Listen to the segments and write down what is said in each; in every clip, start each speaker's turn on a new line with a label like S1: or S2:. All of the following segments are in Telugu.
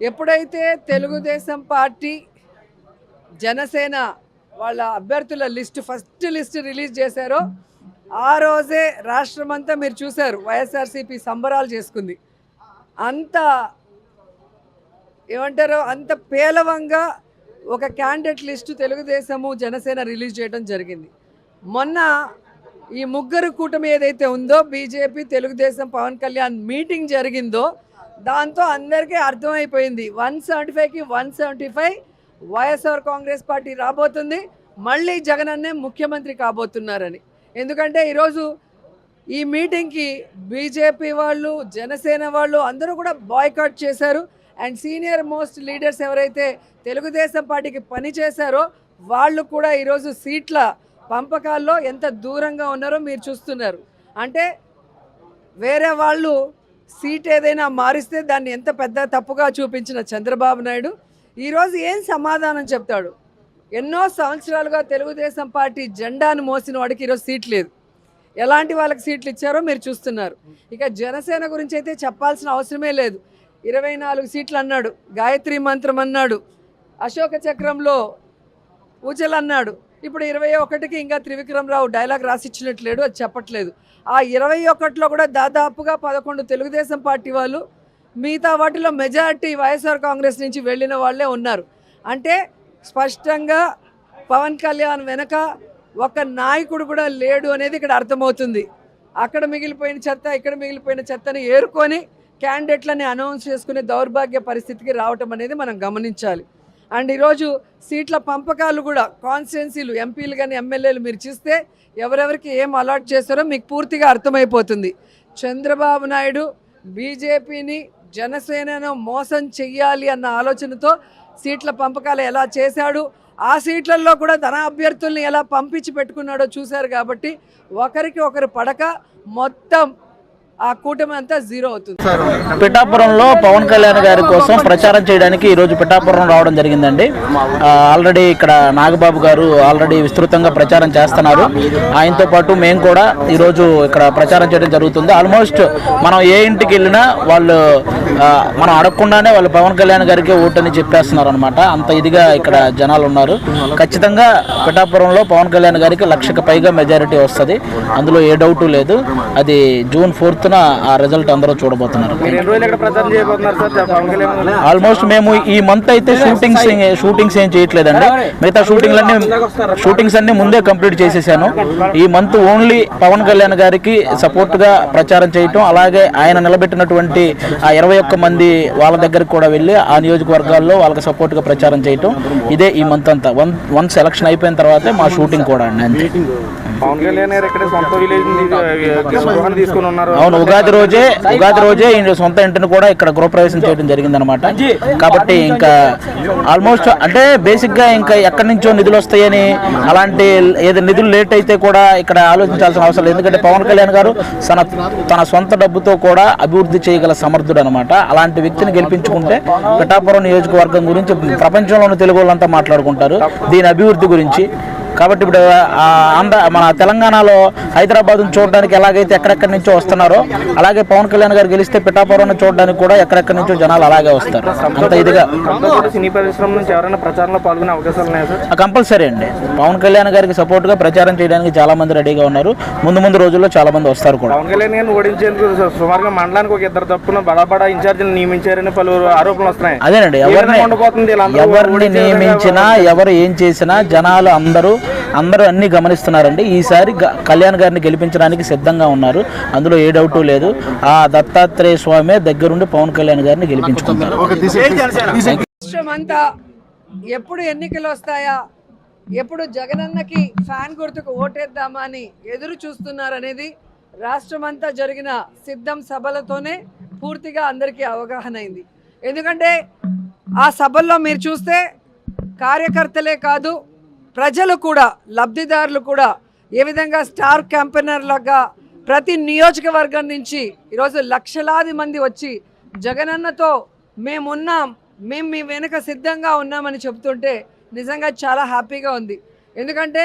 S1: ఎప్పుడైతే తెలుగుదేశం పార్టీ జనసేన వాళ్ళ అభ్యర్థుల లిస్ట్ ఫస్ట్ లిస్ట్ రిలీజ్ చేశారో ఆ రోజే రాష్ట్రమంతా మీరు చూశారు వైఎస్ఆర్సీపీ సంబరాలు చేసుకుంది. అంత ఏమంటారు అంత పేలవంగా ఒక candidate list Telugu Desam Janasena release చేయడం జరిగింది. మొన్న ఈ ముగ్గురు కూటమి ఏదైతే ఉందో బీజేపీ తెలుగుదేశం పవన్ కళ్యాణ్ మీటింగ్ జరిగిందో దాంతో అందరికీ అర్థమైపోయింది. వన్ సెవెంటీ ఫైవ్కి one seventy five YSR Congress party రాబోతుంది. మళ్ళీ జగనన్నే ముఖ్యమంత్రి కాబోతున్నారని. ఎందుకంటే ఈరోజు ఈ మీటింగ్కి బీజేపీ వాళ్ళు జనసేన వాళ్ళు అందరూ కూడా బాయ్కాట్ చేశారు. అండ్ సీనియర్ మోస్ట్ లీడర్స్ ఎవరైతే తెలుగుదేశం పార్టీకి పని చేశారో వాళ్ళు కూడా ఈరోజు సీట్ల పంపకాల్లో ఎంత దూరంగా ఉన్నారో మీరు చూస్తున్నారు. అంటే వేరే వాళ్ళు సీట్ ఏదైనా మారిస్తే దాన్ని ఎంత పెద్ద తప్పుగా చూపించిన చంద్రబాబు నాయుడు? ఈరోజు ఏం సమాధానం చెప్తాడు? ఎన్నో సంవత్సరాలుగా తెలుగుదేశం పార్టీ జెండాను మోసిన వాడికి ఈరోజు సీట్ లేదు. ఎలాంటి వాళ్ళకి సీట్లు ఇచ్చారో మీరు చూస్తున్నారు. ఇక జనసేన గురించి అయితే చెప్పాల్సిన అవసరమే లేదు. ఇరవై నాలుగు సీట్లు అన్నాడు గాయత్రి మంత్రం అన్నాడు అశోక చక్రంలో పూజలు అన్నాడు ఇప్పుడు ఇరవై ఒకటికి ఇంకా త్రివిక్రమరావు డైలాగ్ రాసిచ్చినట్లేడు అది చెప్పట్లేదు. ఆ ఇరవై ఒకటిలో కూడా దాదాపుగా పదకొండు తెలుగుదేశం పార్టీ వాళ్ళు మిగతా వాటిలో మెజారిటీ వైఎస్ఆర్ కాంగ్రెస్ నుంచి వెళ్ళిన వాళ్ళే ఉన్నారు. అంటే స్పష్టంగా పవన్ కళ్యాణ్ వెనక ఒక నాయకుడు కూడా లేడు అనేది ఇక్కడ అర్థమవుతుంది. అక్కడ మిగిలిపోయిన చెత్త ఇక్కడ మిగిలిపోయిన చెత్తని ఏరుకొని క్యాండిడేట్లని అనౌన్స్ చేసుకునే దౌర్భాగ్య పరిస్థితికి రావటం అనేది మనం గమనించాలి. అండ్ ఈరోజు సీట్ల పంపకాలు కూడా కాన్స్టిట్యున్సీలు ఎంపీలు కానీ ఎమ్మెల్యేలు మీరు చూస్తే ఎవరెవరికి ఏం అలాట్ చేస్తారో మీకు పూర్తిగా అర్థమైపోతుంది. చంద్రబాబు నాయుడు బీజేపీని జనసేనను మోసం చెయ్యాలి అన్న ఆలోచనతో సీట్ల పంపకాలు ఎలా చేశాడు ఆ సీట్లలో కూడా తన అభ్యర్థుల్ని ఎలా పంపించి పెట్టుకున్నాడో చూశారు కాబట్టి ఒకరికి ఒకరు పడక మొత్తం ఆ కూటమి అంతా జీరో అవుతుంది.
S2: పిఠాపురంలో పవన్ కళ్యాణ్ గారి కోసం ప్రచారం చేయడానికి ఈ రోజు పిఠాపురం రావడం జరిగిందండి. ఆల్రెడీ ఇక్కడ నాగబాబు గారు ఆల్రెడీ విస్తృతంగా ప్రచారం చేస్తున్నారు. ఆయనతో పాటు మేము కూడా ఈ రోజు ఇక్కడ ప్రచారం చేయడం జరుగుతుంది. ఆల్మోస్ట్ మనం ఏ ఇంటికి వెళ్ళినా వాళ్ళు మనం అడగకుండానే వాళ్ళు పవన్ కళ్యాణ్ గారికి ఓటని చెప్పేస్తున్నారు అనమాట అంత ఇదిగా ఇక్కడ జనాలు ఉన్నారు. ఖచ్చితంగా పిఠాపురంలో పవన్ కళ్యాణ్ గారికి లక్షకు పైగా మెజారిటీ వస్తుంది. అందులో ఏ డౌటు లేదు. అది జూన్ ఫోర్త్న ఆ రిజల్ట్ అందరూ చూడబోతున్నారు? ఆల్మోస్ట్ మేము ఈ మంత్ అయితే షూటింగ్స్ షూటింగ్స్ ఏం చేయట్లేదండి. మిగతా షూటింగ్లన్నీ షూటింగ్స్ అన్ని ముందే కంప్లీట్ చేసేసాను. ఈ మంత్ ఓన్లీ పవన్ కళ్యాణ్ గారికి సపోర్ట్గా ప్రచారం చేయటం అలాగే ఆయన నిలబెట్టినటువంటి ఆ ఇరవై ఒక్క మంది వాళ్ళ దగ్గరికి కూడా వెళ్ళి ఆ నియోజకవర్గాల్లో వాళ్ళకి సపోర్ట్గా ప్రచారం చేయటం. ఇదే ఈ మంత్ అంతా. వన్ వన్స్ ఎలక్షన్ అయిపోయిన తర్వాతే మా షూటింగ్ కూడా అండి అంతే.
S3: పవన్ కళ్యాణ్ గారు ఇక్కడ సొంత విలేజ్ గృహాన్ని తీసుకుని ఉన్నారు.
S2: అవును ఉగాది రోజే ఉగాది రోజే సొంత ఇంటిని కూడా ఇక్కడ గృహప్రవేశం చేయడం జరిగిందనమాట కాబట్టి ఇంకా ఆల్మోస్ట్ అంటే బేసిక్గా ఇంకా ఎక్కడి నుంచో నిధులు వస్తాయని అలాంటి ఏదో నిధులు లేట్ అయితే కూడా ఇక్కడ ఆలోచించాల్సిన అవసరం లేదు. ఎందుకంటే పవన్ కళ్యాణ్ గారు తన తన సొంత డబ్బుతో కూడా అభివృద్ధి చేయగల సమర్థుడు అనమాట అలాంటి వ్యక్తిని గెలిపించుకుంటే పిఠాపురం నియోజకవర్గం గురించి ప్రపంచంలోని తెలుగు వాళ్ళంతా మాట్లాడుకుంటారు. దీని అభివృద్ధి గురించి కాబట్టి ఇప్పుడు ఆంధ్ర మన తెలంగాణలో హైదరాబాద్ చూడడానికి ఎలాగైతే ఎక్కడెక్కడి నుంచో వస్తున్నారో అలాగే పవన్ కళ్యాణ్ గారు గెలిస్తే పిఠాపురం చూడడానికి కూడా ఎక్కడెక్కడి నుంచో జనాలు అలాగే వస్తారు. అంత ఇదిగా
S3: సినీ పరిశ్రమ నుంచి ఎవరైనా ప్రచారంలో పాల్గొనే అవకాశాలు ఉన్నాయా సార్?
S2: కంపల్సరీ అండి. పవన్ కళ్యాణ్ గారికి సపోర్ట్గా ప్రచారం చేయడానికి చాలా మంది రెడీగా ఉన్నారు. ముందు ముందు రోజుల్లో చాలా మంది వస్తారు కూడా.
S3: పవన్ కళ్యాణ్ గారిని ఓడించేందుకు సుమారుగా మండలానికి ఒక ఇద్దరు తప్పున బడా బడా ఇన్ఛార్జీలు నియమించారని పలు ఆరోపణలు వస్తున్నాయి.
S2: అదేనండి ఎవరిని ఎవరిని నియమించినా ఎవరు ఏం చేసినా జనాలు అందరూ అందరూ అన్ని గమనిస్తున్నారండి. ఈసారి కళ్యాణ్ గారిని గెలిపించడానికి సిద్ధంగా ఉన్నారు. అందులో ఏ డౌటు లేదు. ఆ దత్తాత్రేయ స్వామి దగ్గరుండి పవన్ కళ్యాణ్ గారిని గెలిపించుకుంటారు.
S1: రాష్ట్రం అంతా ఎప్పుడు ఎన్నికలు వస్తాయా? ఎప్పుడు జగనన్నకి ఫ్యాన్ గుర్తుకు ఓటేద్దామా అని ఎదురు చూస్తున్నారనేది రాష్ట్రం అంతా జరిగిన సిద్ధం సభలతోనే పూర్తిగా అందరికీ అవగాహన అయింది. ఎందుకంటే ఆ సభల్లో మీరు చూస్తే కార్యకర్తలే కాదు ప్రజలు కూడా లబ్ధిదారులు కూడా ఏ విధంగా స్టార్ క్యాంపెయినర్లుగా ప్రతి నియోజకవర్గం నుంచి ఈరోజు లక్షలాది మంది వచ్చి జగనన్నతో మేమున్నాం మేము మీ వెనుక సిద్ధంగా ఉన్నామని చెప్తుంటే నిజంగా చాలా హ్యాపీగా ఉంది. ఎందుకంటే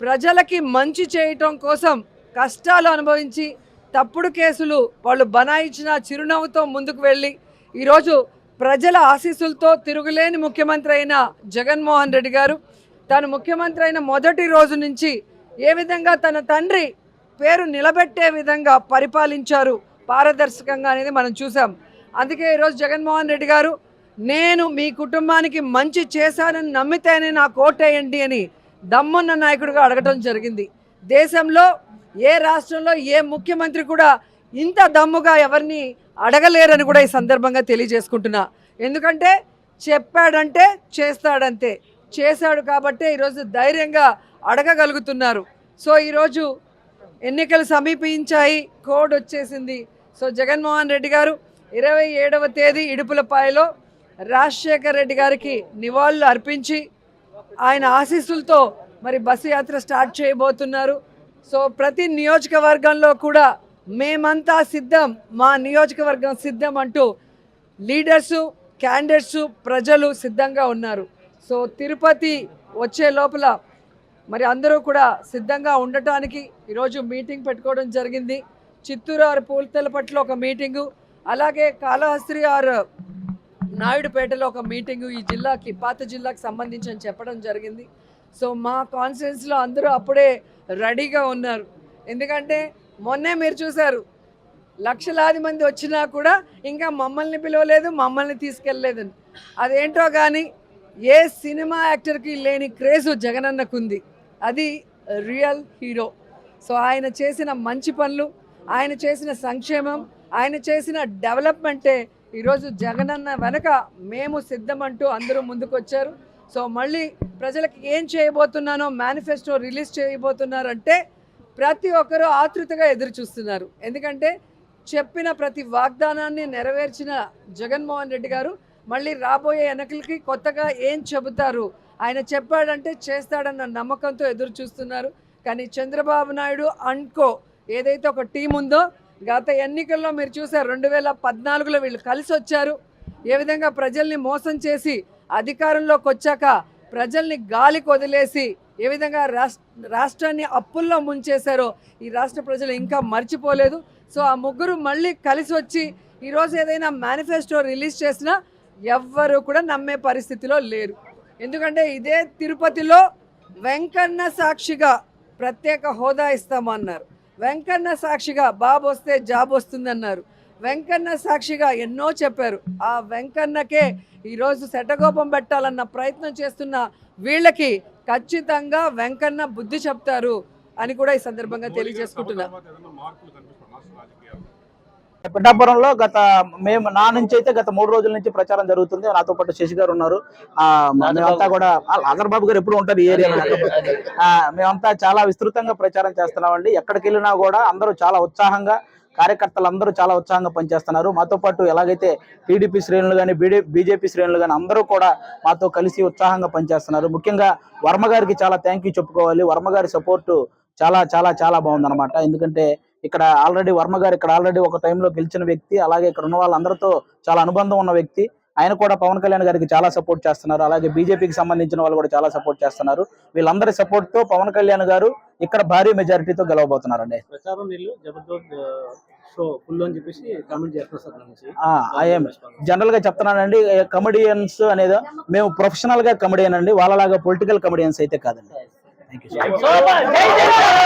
S1: ప్రజలకి మంచి చేయటం కోసం కష్టాలు అనుభవించి తప్పుడు కేసులు వాళ్ళు బనాయించిన చిరునవ్వుతో ముందుకు వెళ్ళి ఈరోజు ప్రజల ఆశీస్సులతో తిరుగులేని ముఖ్యమంత్రి అయిన జగన్మోహన్ రెడ్డి గారు తాను ముఖ్యమంత్రి అయిన మొదటి రోజు నుంచి ఏ విధంగా తన తండ్రి పేరు నిలబెట్టే విధంగా పరిపాలించారు పారదర్శకంగా అనేది మనం చూసాం. అందుకే ఈరోజు జగన్మోహన్ రెడ్డి గారు నేను మీ కుటుంబానికి మంచి చేశానని నమ్మితేనే నాకు ఓటేయండి అని దమ్మున్న నాయకుడిగా అడగటం జరిగింది. దేశంలో ఏ రాష్ట్రంలో ఏ ముఖ్యమంత్రి కూడా ఇంత దమ్ముగా ఎవరిని అడగలేరని కూడా ఈ సందర్భంగా తెలియజేసుకుంటున్నా. ఎందుకంటే చెప్పాడంటే చేస్తాడంతే. చేశాడు కాబట్టే ఈరోజు ధైర్యంగా అడగగలుగుతున్నారు. సో ఈరోజు ఎన్నికలు సమీపించాయి. కోడ్ వచ్చేసింది. సో జగన్మోహన్ రెడ్డి గారు ఇరవై ఏడవ తేదీ ఇడుపులపాయలో రాజశేఖర్ రెడ్డి గారికి నివాళులు అర్పించి ఆయన ఆశీస్సులతో మరి బస్సు యాత్ర స్టార్ట్ చేయబోతున్నారు. సో ప్రతి నియోజకవర్గంలో కూడా మేమంతా సిద్ధం మా నియోజకవర్గం సిద్ధం అంటూ లీడర్సు క్యాండిడేట్సు ప్రజలు సిద్ధంగా ఉన్నారు. సో తిరుపతి వచ్చే లోపల మరి అందరూ కూడా సిద్ధంగా ఉండటానికి ఈరోజు మీటింగ్ పెట్టుకోవడం జరిగింది. చిత్తూరు ఆరు పూలతలపట్ల ఒక మీటింగు అలాగే కాళహస్త్రి ఆరు నాయుడుపేటలో ఒక మీటింగు ఈ జిల్లాకి పాత జిల్లాకి సంబంధించి అని చెప్పడం జరిగింది. సో మా కాన్ఫరెన్స్లో అందరూ అప్పుడే రెడీగా ఉన్నారు. ఎందుకంటే మొన్నే మీరు చూశారు లక్షలాది మంది వచ్చినా కూడా ఇంకా మమ్మల్ని పిలవలేదు మమ్మల్ని తీసుకెళ్ళలేదని. అదేంటో కానీ ఏ సినిమా యాక్టర్కి లేని క్రేజు జగనన్నకుంది. అది రియల్ హీరో. సో ఆయన చేసిన మంచి పనులు ఆయన చేసిన సంక్షేమం ఆయన చేసిన డెవలప్మెంటే ఈరోజు జగనన్న వెనక మేము సిద్ధమంటూ అందరూ ముందుకొచ్చారు. సో మళ్ళీ ప్రజలకు ఏం చేయబోతున్నానో మేనిఫెస్టో రిలీజ్ చేయబోతున్నారంటే ప్రతి ఒక్కరూ ఆతృతగా ఎదురు చూస్తున్నారు ఎందుకంటే చెప్పిన ప్రతి వాగ్దానాన్ని నెరవేర్చిన జగన్మోహన్ రెడ్డి గారు మళ్ళీ రాబోయే ఎన్నికలకి కొత్తగా ఏం చెబుతారు? ఆయన చెప్పాడంటే చేస్తాడన్న నమ్మకంతో ఎదురు చూస్తున్నారు. కానీ చంద్రబాబు నాయుడు అన్కో ఏదైతే ఒక టీం ఉందో గత ఎన్నికల్లో మీరు చూసారు రెండు వేల పద్నాలుగులో వీళ్ళు కలిసి వచ్చారు. ఏ విధంగా ప్రజల్ని మోసం చేసి అధికారంలోకి వచ్చాక ప్రజల్ని గాలికి వదిలేసి ఏ విధంగా రాష్ట్రాన్ని అప్పుల్లో ముంచేశారో ఈ రాష్ట్ర ప్రజలు ఇంకా మర్చిపోలేదు. సో ఆ ముగ్గురు మళ్ళీ కలిసి వచ్చి ఈరోజు ఏదైనా మేనిఫెస్టో రిలీజ్ చేసినా ఎవ్వరు కూడా నమ్మే పరిస్థితిలో లేరు. ఎందుకంటే ఇదే తిరుపతిలో వెంకన్న సాక్షిగా ప్రత్యేక హోదా ఇస్తామన్నారు. వెంకన్న సాక్షిగా బాబు వస్తే జాబ్ వస్తుందన్నారు. వెంకన్న సాక్షిగా ఎన్నో చెప్పారు. ఆ వెంకన్నకే ఈరోజు శటగోపం పెట్టాలన్న ప్రయత్నం చేస్తున్న వీళ్ళకి ఖచ్చితంగా వెంకన్న బుద్ధి చెప్తారు అని కూడా ఈ సందర్భంగా తెలియజేసుకుంటున్నా.
S2: పిఠాపురంలో గత మేము నా నుంచి అయితే గత మూడు రోజుల నుంచి ప్రచారం జరుగుతుంది. నాతో పాటు శశి గారు ఉన్నారు. ఆ మేమంతా కూడా అగర్ బాబు గారు ఎప్పుడు ఉంటారు ఈ ఏరియాలో. ఆ, మేమంతా చాలా విస్తృతంగా ప్రచారం చేస్తున్నామండి. ఎక్కడికి వెళ్ళినా కూడా అందరూ చాలా ఉత్సాహంగా కార్యకర్తలు అందరూ చాలా ఉత్సాహంగా పనిచేస్తున్నారు. మాతో పాటు ఎలాగైతే టీడీపీ శ్రేణులు కానీ బీడీ బీజేపీ శ్రేణులు కానీ అందరూ కూడా మాతో కలిసి ఉత్సాహంగా పనిచేస్తున్నారు. ముఖ్యంగా వర్మ గారికి చాలా థ్యాంక్ యూ చెప్పుకోవాలి. వర్మ గారి సపోర్టు చాలా చాలా చాలా బాగుందన్నమాట. ఎందుకంటే ఇక్కడ ఆల్రెడీ వర్మ గారు ఇక్కడ ఆల్రెడీ ఒక టైంలో గెలిచిన వ్యక్తి అలాగే ఇక్కడ ఉన్న వాళ్ళందరితో చాలా అనుబంధం ఉన్న వ్యక్తి. ఆయన కూడా పవన్ కళ్యాణ్ గారికి చాలా సపోర్ట్ చేస్తున్నారు. అలాగే బీజేపీకి సంబంధించిన వాళ్ళు కూడా చాలా సపోర్ట్ చేస్తున్నారు. వీళ్ళందరి సపోర్ట్తో పవన్ కళ్యాణ్ గారు ఇక్కడ భారీ మెజారిటీతో గెలవబోతున్నారండి. జనరల్గా చెప్తున్నానండి కమెడియన్స్ అనేది మేము ప్రొఫెషనల్గా కమెడియన్ అండి. వాళ్ళలాగా పొలిటికల్ కమెడియన్స్ అయితే కాదండి. Thank you